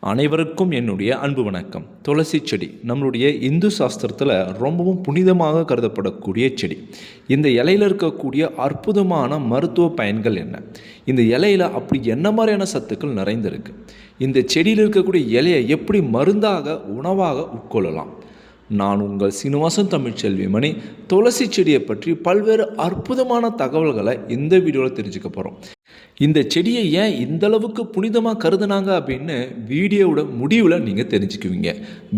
அனைவருக்கும் என்னுடைய அன்பு வணக்கம். துளசி செடி நம்மளுடைய இந்து சாஸ்திரத்தில் ரொம்பவும் புனிதமாக கருதப்படக்கூடிய செடி. இந்த இலையில் இருக்கக்கூடிய அற்புதமான மருத்துவ பயன்கள் என்ன? இந்த இலையில் அப்படி என்ன மாதிரியான சத்துக்கள் நிறைந்திருக்கு? இந்த செடியில் இருக்கக்கூடிய இலையை எப்படி மருந்தாக உணவாக உட்கொள்ளலாம்? நான் உங்கள் சீனிவாசன் தமிழ்ச்செல்வி மணி துளசி செடியை பற்றி பல்வேறு அற்புதமான தகவல்களை இந்த வீடியோவில் தெரிஞ்சுக்க போகிறோம் இந்த செடியை ஏன் இந்த அளவுக்கு புனிதமாக கருதுனாங்க அப்படின்னு வீடியோவோட முடிவில் நீங்கள் தெரிஞ்சுக்குவீங்க.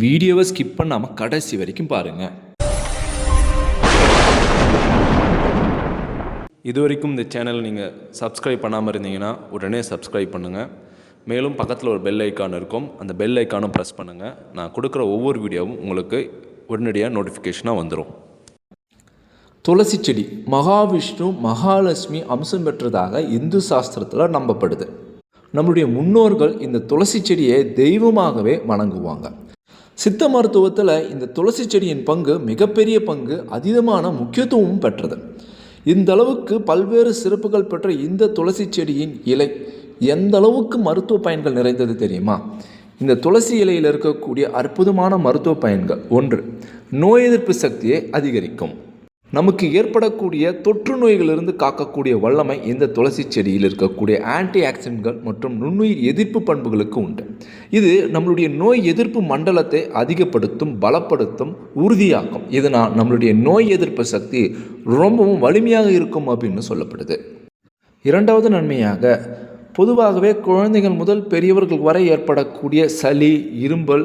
வீடியோவை ஸ்கிப் பண்ணாமல் கடைசி வரைக்கும் பாருங்கள் இது வரைக்கும் இந்த சேனல் நீங்கள் சப்ஸ்கிரைப் பண்ணாமல் இருந்தீங்கன்னா உடனே சப்ஸ்கிரைப் பண்ணுங்கள் மேலும் பக்கத்தில் ஒரு பெல் ஐக்கான் இருக்கும். அந்த பெல் ஐக்கானும் ப்ரெஸ் பண்ணுங்கள் நான் கொடுக்குற ஒவ்வொரு வீடியோவும் உங்களுக்கு உடனடியாக நோட்டிஃபிகேஷனாக வந்துடும் துளசி செடி மகாவிஷ்ணு மகாலட்சுமி அம்சம் பெற்றதாக இந்து சாஸ்திரத்தில் நம்பப்படுது. நம்முடைய முன்னோர்கள் இந்த துளசி செடியை தெய்வமாகவே வணங்குவாங்க. சித்த மருத்துவத்தில் இந்த துளசி செடியின் பங்கு மிகப்பெரிய பங்கு அதீதமான முக்கியத்துவமும் பெற்றது. இந்த அளவுக்கு பல்வேறு சிறப்புகள் பெற்ற இந்த துளசி செடியின் இலை எந்த அளவுக்கு மருத்துவ பயன்கள் நிறைந்தது தெரியுமா? இந்த துளசி இலையில் இருக்கக்கூடிய அற்புதமான மருத்துவ பயன்கள் ஒன்று நோய் எதிர்ப்பு சக்தியை அதிகரிக்கும். நமக்கு ஏற்படக்கூடிய தொற்று நோய்களிலிருந்து காக்கக்கூடிய வல்லமை இந்த துளசி செடியில் இருக்கக்கூடிய ஆன்டி ஆக்சிடென்ட்கள் மற்றும் நுண்ணுயிர் எதிர்ப்பு பண்புகளுக்கு உண்டு. இது நம்மளுடைய நோய் எதிர்ப்பு மண்டலத்தை அதிகப்படுத்தும் பலப்படுத்தும் உறுதியாக்கும். இதனால் நம்மளுடைய நோய் எதிர்ப்பு சக்தி ரொம்பவும் வலிமையாக இருக்கும் அப்படின்னு சொல்லப்படுது. இரண்டாவது நன்மையாக பொதுவாகவே குழந்தைகள் முதல் பெரியவர்கள் வரை ஏற்படக்கூடிய சளி இரும்பல்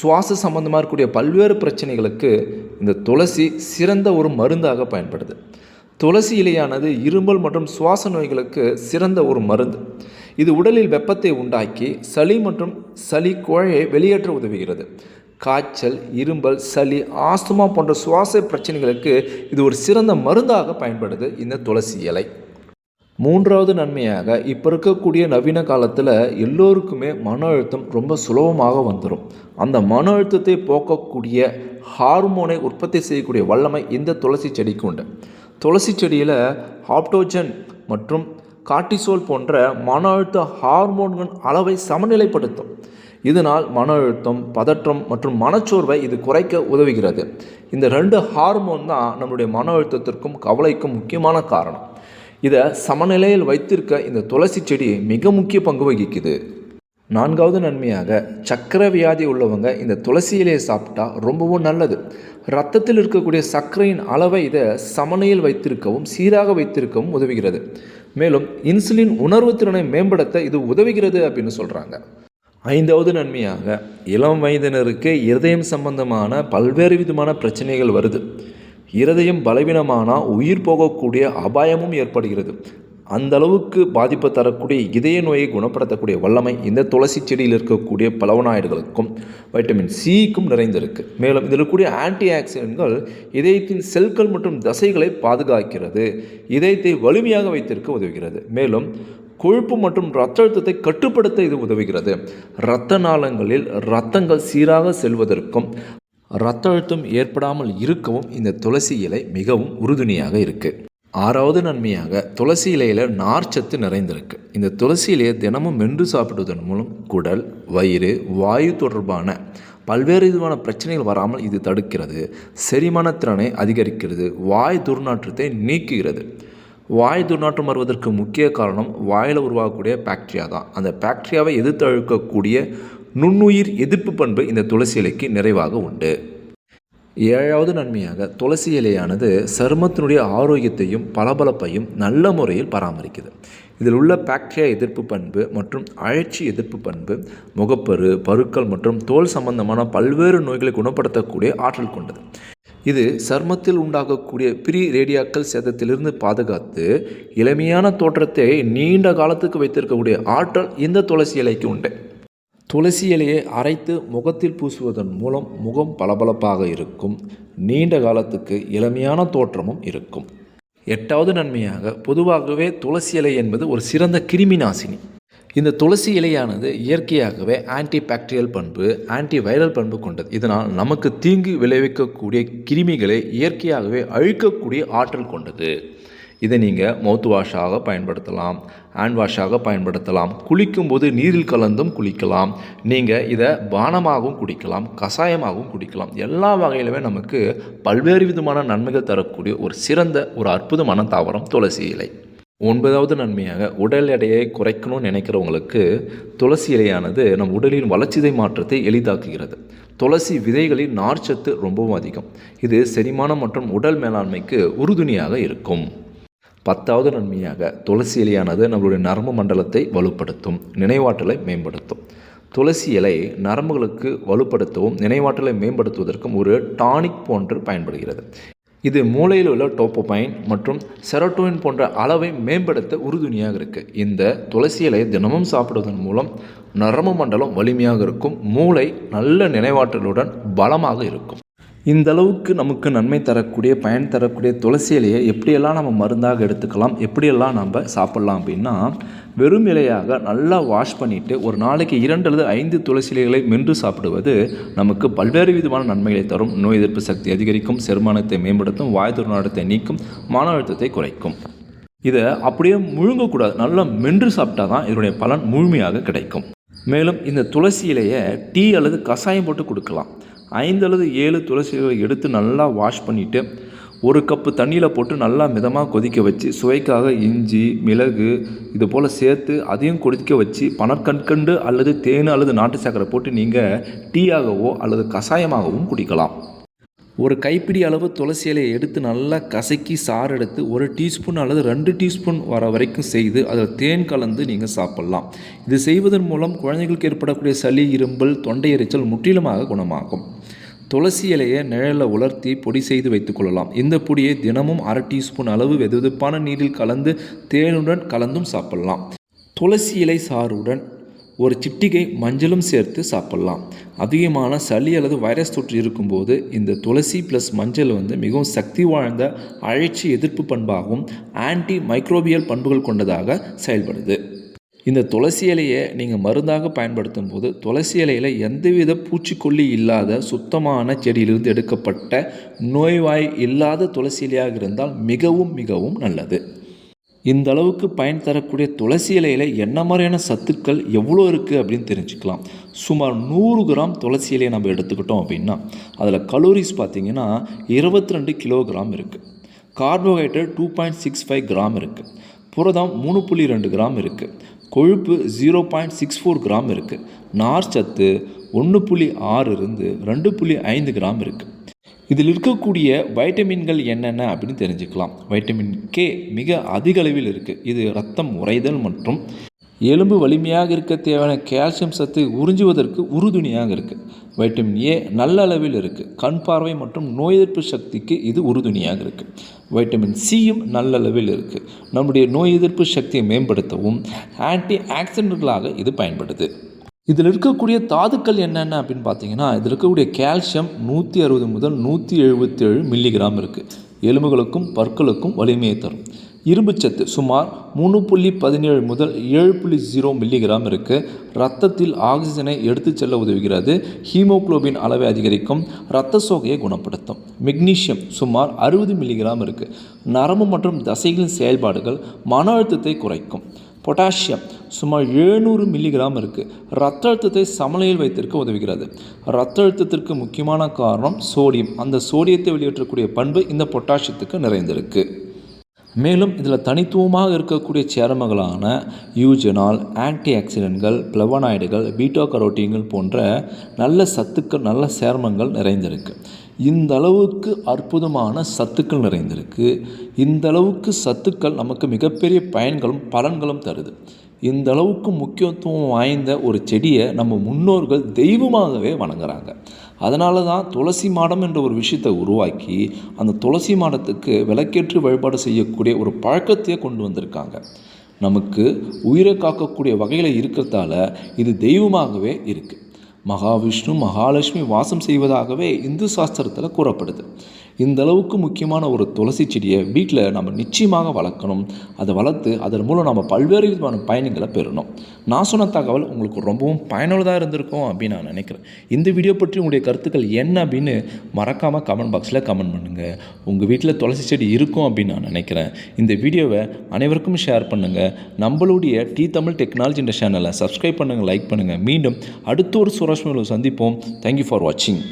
சுவாச சம்பந்தமாக இருக்கக்கூடிய பல்வேறு பிரச்சனைகளுக்கு இந்த துளசி சிறந்த ஒரு மருந்தாக பயன்படுது. துளசி இலையானது இரும்பல் மற்றும் சுவாச நோய்களுக்கு சிறந்த ஒரு மருந்து. இது உடலில் வெப்பத்தை உண்டாக்கி சளி மற்றும் சளி குழையை வெளியேற்ற உதவுகிறது. காய்ச்சல் இரும்பல் சளி ஆஸ்துமா போன்ற சுவாச பிரச்சனைகளுக்கு இது ஒரு சிறந்த மருந்தாக பயன்படுது இந்த துளசி இலை. மூன்றாவது நன்மையாக இப்போ இருக்கக்கூடிய நவீன காலத்தில் எல்லோருக்குமே மன அழுத்தம் ரொம்ப சுலபமாக வந்துடும் அந்த மன அழுத்தத்தை போக்கக்கூடிய ஹார்மோனை உற்பத்தி செய்யக்கூடிய வல்லமை இந்த துளசி செடிக்கு உண்டு. துளசி செடியில் ஆப்டோஜன் மற்றும் கார்டிசோல் போன்ற மன அழுத்த ஹார்மோன்கள் அளவை சமநிலைப்படுத்தும். இதனால் மன அழுத்தம் பதற்றம் மற்றும் மனச்சோர்வை இது குறைக்க உதவுகிறது. இந்த ரெண்டு ஹார்மோன் தான் நம்மளுடைய மன அழுத்தத்திற்கும் கவலைக்கும் முக்கியமான காரணம். இதை சமநிலையில் வைத்திருக்க இந்த துளசி செடி மிக முக்கிய பங்கு வகிக்குது. நான்காவது நன்மையாக சக்கரை வியாதி உள்ளவங்க இந்த துளசி இலையை சாப்பிட்டா ரொம்பவும் நல்லது. ரத்தத்தில் இருக்கக்கூடிய சர்க்கரையின் அளவை இதை சமநிலையில் வைத்திருக்கவும் சீராக வைத்திருக்கவும் உதவுகிறது. மேலும் இன்சுலின் உணர்வு திறனை மேம்படுத்த இது உதவுகிறது அப்படின்னு சொல்கிறாங்க ஐந்தாவது நன்மையாக இளம் வயதினருக்கு இருதயம் சம்பந்தமான பல்வேறு விதமான பிரச்சனைகள் வருது. இருதயம் பலவீனமானால் உயிர் போகக்கூடிய அபாயமும் ஏற்படுகிறது. அந்த அளவுக்கு பாதிப்பு தரக்கூடிய இதய நோயை குணப்படுத்தக்கூடிய வல்லமை இந்த துளசி செடியில் இருக்கக்கூடிய பலவனாய்டுகளுக்கும் வைட்டமின் சிக்கும் நிறைந்திருக்கு. மேலும் இதில் இருக்கக்கூடிய ஆன்டி ஆக்சிடென்ட்கள் இதயத்தின் செல்கள் மற்றும் தசைகளை பாதுகாக்கிறது. இதயத்தை வலிமையாக வைத்திருக்க உதவுகிறது. மேலும் கொழுப்பு மற்றும் இரத்த அழுத்தத்தை கட்டுப்படுத்த இது உதவுகிறது. இரத்த நாளங்களில் இரத்தங்கள் சீராக செல்வதற்கும் இரத்த அழுத்தம் ஏற்படாமல் இருக்கவும் இந்த துளசி இலை மிகவும் உறுதுணையாக இருக்குது ஆறாவது நன்மையாக துளசி இலையில் நார்ச்சத்து நிறைந்திருக்கு. இந்த துளசி இலையை தினமும் மென்று சாப்பிடுவதன் மூலம் குடல் வயிறு வாயு தொடர்பான பல்வேறு விதமான பிரச்சனைகள் வராமல் இது தடுக்கிறது. செரிமான திறனை அதிகரிக்கிறது. வாய் துர்நாற்றத்தை நீக்குகிறது. வாய் துர்நாற்றம் வருவதற்கு முக்கிய காரணம் வாயில் உருவாகக்கூடிய பாக்டீரியா தான். அந்த பாக்டீரியாவை எதிர்த்து அழுக்கக்கூடிய நுண்ணுயிர் எதிர்ப்பு பண்பு இந்த துளசி இலைக்கு நிறைவாக உண்டு. ஏழாவது நன்மையாக துளசி இலையானது சருமத்தினுடைய ஆரோக்கியத்தையும் பளபளப்பையும் நல்ல முறையில் பராமரிக்குது. இதில் உள்ள பாக்டீரியா எதிர்ப்பு பண்பு மற்றும் அழற்சி எதிர்ப்பு பண்பு முகப்பரு பருக்கள் மற்றும் தோல் சம்பந்தமான பல்வேறு நோய்களை குணப்படுத்தக்கூடிய ஆற்றல் கொண்டது. இது சர்மத்தில் உண்டாகக்கூடிய பிரி ரேடியாக்கள் சேதத்திலிருந்து பாதுகாத்து இளமையான தோற்றத்தை நீண்ட காலத்துக்கு வைத்திருக்கக்கூடிய ஆற்றல் இந்த துளசி இலைக்கு உண்டு. துளசி இலையை அரைத்து முகத்தில் பூசுவதன் மூலம் முகம் பளபளப்பாக இருக்கும். நீண்ட காலத்துக்கு இளமையான தோற்றமும் இருக்கும். எட்டாவது நன்மையாக பொதுவாகவே துளசி இலை என்பது ஒரு சிறந்த கிருமி நாசினி. இந்த துளசி இலையானது இயற்கையாகவே ஆன்டி பாக்டீரியல் பண்பு ஆன்டி வைரல் பண்பு கொண்டது. இதனால் நமக்கு தீங்கு விளைவிக்கக்கூடிய கிருமிகளை இயற்கையாகவே அழிக்கக்கூடிய ஆற்றல் கொண்டது. இதை நீங்கள் மவுத் வாஷாக பயன்படுத்தலாம் ஹேண்ட் வாஷாக பயன்படுத்தலாம். குளிக்கும்போது நீரில் கலந்தும் குளிக்கலாம். நீங்கள் இதை பானமாகவும் குடிக்கலாம் கஷாயமாகவும் குடிக்கலாம். எல்லா வகையிலுமே நமக்கு பல்வேறு விதமான நன்மைகள் தரக்கூடிய ஒரு சிறந்த ஒரு அற்புதமான தாவரம் துளசி இலை. ஒன்பதாவது நன்மையாக உடல் எடையை குறைக்கணும்னு நினைக்கிறவங்களுக்கு துளசி இலையானது நம் உடலின் வளர்ச்சிதை மாற்றத்தை எளிதாக்குகிறது. துளசி விதைகளின் நார்ச்சத்து ரொம்பவும் அதிகம். இது செரிமானம் மற்றும் உடல் மேலாண்மைக்கு உறுதுணையாக இருக்கும். பத்தாவது நன்மையாக துளசி இலையானது நம்மளுடைய நரம்பு மண்டலத்தை வலுப்படுத்தும் நினைவாற்றலை மேம்படுத்தும். துளசி இலை நரம்புகளுக்கு வலுப்படுத்தவும் நினைவாற்றலை மேம்படுத்துவதற்கும் ஒரு டானிக் போன்று பயன்படுகிறது. இது மூளையில் உள்ள டோப்போபைன் மற்றும் செரோட்டோனின் போன்ற அளவை மேம்படுத்த உறுதுணையாக இருக்குது இந்த துளசி இலையை தினமும் சாப்பிடுவதன் மூலம் நரம்பு மண்டலம் வலிமையாக இருக்கும் மூளை நல்ல நினைவாற்றலுடன் பலமாக இருக்கும். இந்த அளவுக்கு நமக்கு நன்மை தரக்கூடிய பயன் தரக்கூடிய துளசி இலையை எப்படியெல்லாம் நம்ம மருந்தாக எடுத்துக்கலாம் எப்படியெல்லாம் நம்ம சாப்பிட்லாம் அப்படின்னா வெறும் இலையாக நல்லா வாஷ் பண்ணிவிட்டு ஒரு நாளைக்கு இரண்டு அல்லது ஐந்து துளசி இலைகளை மென்று சாப்பிடுவது நமக்கு பல்வேறு விதமான நன்மைகளை தரும். நோய் எதிர்ப்பு சக்தி அதிகரிக்கும் செரிமானத்தை மேம்படுத்தும் வாய் துர்நாடத்தை நீக்கும் மன அழுத்தத்தை குறைக்கும். இதை அப்படியே முழுங்கக்கூடாது நல்லா மென்று சாப்பிட்டா தான் இதனுடைய பலன் முழுமையாக கிடைக்கும். மேலும் இந்த துளசி இலையை டீ அல்லது கஷாயம் போட்டு கொடுக்கலாம். ஐந்து அல்லது ஏழு துளசி எடுத்து நல்லா வாஷ் பண்ணிவிட்டு ஒரு கப்பு தண்ணியில் போட்டு நல்லா மிதமாக கொதிக்க வச்சு சுவைக்காக இஞ்சி மிளகு இது போல் சேர்த்து அதையும் கொதிக்க வச்சு பணக்கண்கண்டு அல்லது தேன் அல்லது நாட்டு சர்க்கரை போட்டு நீங்கள் டீயாகவோ அல்லது கஷாயமாகவும் குடிக்கலாம். ஒரு கைப்பிடி அளவு துளசி இலையை எடுத்து நல்லா கசக்கி சாறு எடுத்து ஒரு டீஸ்பூன் அல்லது ரெண்டு டீஸ்பூன் வர வரைக்கும் செய்து அதில் தேன் கலந்து நீங்கள் சாப்பிட்லாம். இது செய்வதன் மூலம் குழந்தைகளுக்கு ஏற்படக்கூடிய சளி இரும்பல் தொண்டை எரிச்சல் முற்றிலுமாக குணமாகும். துளசி இலையை நிழலில் உலர்த்தி பொடி செய்து வைத்துக்கொள்ளலாம் இந்த பொடியை தினமும் அரை டீஸ்பூன் அளவு வெதுவெதுப்பான நீரில் கலந்து தேனுடன் கலந்தும் சாப்பிடலாம். துளசி இலை சாறுடன் ஒரு சிட்டிகை மஞ்சளும் சேர்த்து சாப்பிட்லாம். அதிகமான சளி அல்லது வைரஸ் தொற்று இருக்கும்போது இந்த துளசி ப்ளஸ் மஞ்சள் வந்து மிகவும் சக்தி வாய்ந்த அழைச்சி எதிர்ப்பு பண்பாகவும் ஆன்டி மைக்ரோபியல் பண்புகள் கொண்டதாக செயல்படுது. இந்த துளசி இலையை நீங்கள் மருந்தாக பயன்படுத்தும் போது துளசி இலையில் எந்தவித பூச்சிக்கொல்லி இல்லாத சுத்தமான செடியிலிருந்து எடுக்கப்பட்ட நோய்வாய் இல்லாத துளசி இலையாக இருந்தால் மிகவும் மிகவும் நல்லது. இந்த அளவுக்கு பயன் தரக்கூடிய துளசி இலையில் என்ன மாதிரியான சத்துக்கள் எவ்வளோ இருக்குது அப்படின்னு தெரிஞ்சுக்கலாம். சுமார் நூறு கிராம் துளசி இலையை நம்ம எடுத்துக்கிட்டோம் அப்படின்னா அதில் கலோரிஸ் பார்த்திங்கன்னா இருபத்தி ரெண்டு கிலோகிராம் இருக்குது carbohydrate two point six five gram இருக்குது புரதம் மூணு புள்ளி ரெண்டு கிராம் இருக்குது கொழுப்பு zero point six four gram இருக்குது நார் சத்து ஒன்று புள்ளி ஆறு இருந்து ரெண்டு புள்ளி ஐந்து கிராம் இருக்குது இதில் இருக்கக்கூடிய வைட்டமின்கள் என்னென்ன அப்படின்னு தெரிஞ்சுக்கலாம். வைட்டமின் கே மிக அதிக அளவில் இருக்குது இது ரத்தம் உறைதல் மற்றும் எலும்பு வலிமையாக இருக்க தேவையான கால்சியம் சத்து உறிஞ்சுவதற்கு உறுதுணையாக இருக்குது வைட்டமின் ஏ நல்ல அளவில் இருக்குது கண் பார்வை மற்றும் நோய் எதிர்ப்பு சக்திக்கு இது உறுதுணையாக இருக்குது வைட்டமின் சியும் நல்ல அளவில் இருக்குது நம்முடைய நோய் எதிர்ப்பு சக்தியை மேம்படுத்தவும் ஆன்டி ஆக்சிடென்ட்களாக இது பயன்படுது. இதில் இருக்கக்கூடிய தாதுக்கள் என்னென்ன அப்படின்னு பார்த்தீங்கன்னா இதில் இருக்கக்கூடிய கால்சியம் நூற்றி அறுபது முதல் நூற்றி எழுபத்தேழு மில்லிகிராம் இருக்குது எலும்புகளுக்கும் பற்களுக்கும் வலிமையை தரும். இரும்புச்சத்து சுமார் மூணு புள்ளி பதினேழு முதல் ஏழு புள்ளி ஜீரோ மில்லிகிராம் இருக்குது ரத்தத்தில் ஆக்சிஜனை எடுத்துச் செல்ல உதவுகிறது. ஹீமோக்ளோபின் அளவை அதிகரிக்கும். இரத்த சோகையை குணப்படுத்தும். மெக்னீஷியம் சுமார் அறுபது மில்லிகிராம் இருக்குது நரம்பு மற்றும் தசைகளின் செயல்பாடுகள் மன அழுத்தத்தை குறைக்கும். பொட்டாசியம் சுமார் எழுநூறு மில்லிகிராம் இருக்குது ரத்த அழுத்தத்தை சமநிலையில் வைத்திருக்க உதவுகிறது. ரத்த அழுத்தத்திற்கு முக்கியமான காரணம் சோடியம். அந்த சோடியத்தை வெளியேற்றக்கூடிய பண்பு இந்த பொட்டாசியத்துக்கு நிறைந்திருக்கு. மேலும் இதில் தனித்துவமாக இருக்கக்கூடிய சேர்மங்களான யூஜனால் ஆன்டி ஆக்சிடென்ட்கள் பிளவனாய்டுகள் பீட்டா கரோட்டின்கள் போன்ற நல்ல சத்துக்கள் நல்ல சேர்மங்கள் நிறைந்திருக்கு. இந்த அளவுக்கு அற்புதமான சத்துக்கள் நிறைந்திருக்கு. இந்த அளவுக்கு சத்துக்கள் நமக்கு மிகப்பெரிய பயன்களும் பலன்களும் தருது. இந்த அளவுக்கு முக்கியத்துவம் வாய்ந்த ஒரு செடியை நம்ம முன்னோர்கள் தெய்வமாகவே வணங்குறாங்க. அதனால தான் துளசி மாடம் என்ற ஒரு விஷயத்தை உருவாக்கி அந்த துளசி மாடத்துக்கு விளக்கேற்று வழிபாடு செய்யக்கூடிய ஒரு பழக்கத்தையே கொண்டு வந்திருக்காங்க. நமக்கு உயிரை காக்கக்கூடிய வகையில் இருக்கிறதால இது தெய்வமாகவே இருக்குது மகாவிஷ்ணு மகாலட்சுமி வாசம் செய்வதாகவே இந்து சாஸ்திரத்தில் கூறப்படுது. இந்த அளவுக்கு முக்கியமான ஒரு துளசி செடியை வீட்டில் நம்ம நிச்சயமாக வளர்க்கணும். அதை வளர்த்து அதன் மூலம் நம்ம பல்வேறு விதமான பயணங்களை பெறணும். நான் சொன்ன தகவல் உங்களுக்கு ரொம்பவும் பயனுள்ளதாக இருந்திருக்கும் அப்படின்னு நான் நினைக்கிறேன். இந்த வீடியோ பற்றி உங்களுடைய கருத்துக்கள் என்ன அப்படின்னு மறக்காமல் கமெண்ட் பாக்ஸில் கமெண்ட் பண்ணுங்கள் உங்கள் வீட்டில் துளசி செடி இருக்கும் அப்படின்னு நான் நினைக்கிறேன். இந்த வீடியோவை அனைவருக்கும் ஷேர் பண்ணுங்கள் நம்மளுடைய டி தமிழ் டெக்னாலஜி இந்த சேனலை சப்ஸ்கிரைப் பண்ணுங்கள் லைக் பண்ணுங்கள் மீண்டும் அடுத்த ஒரு சுரேஷ் சந்திப்போம். தேங்க்யூ ஃபார் வாட்சிங்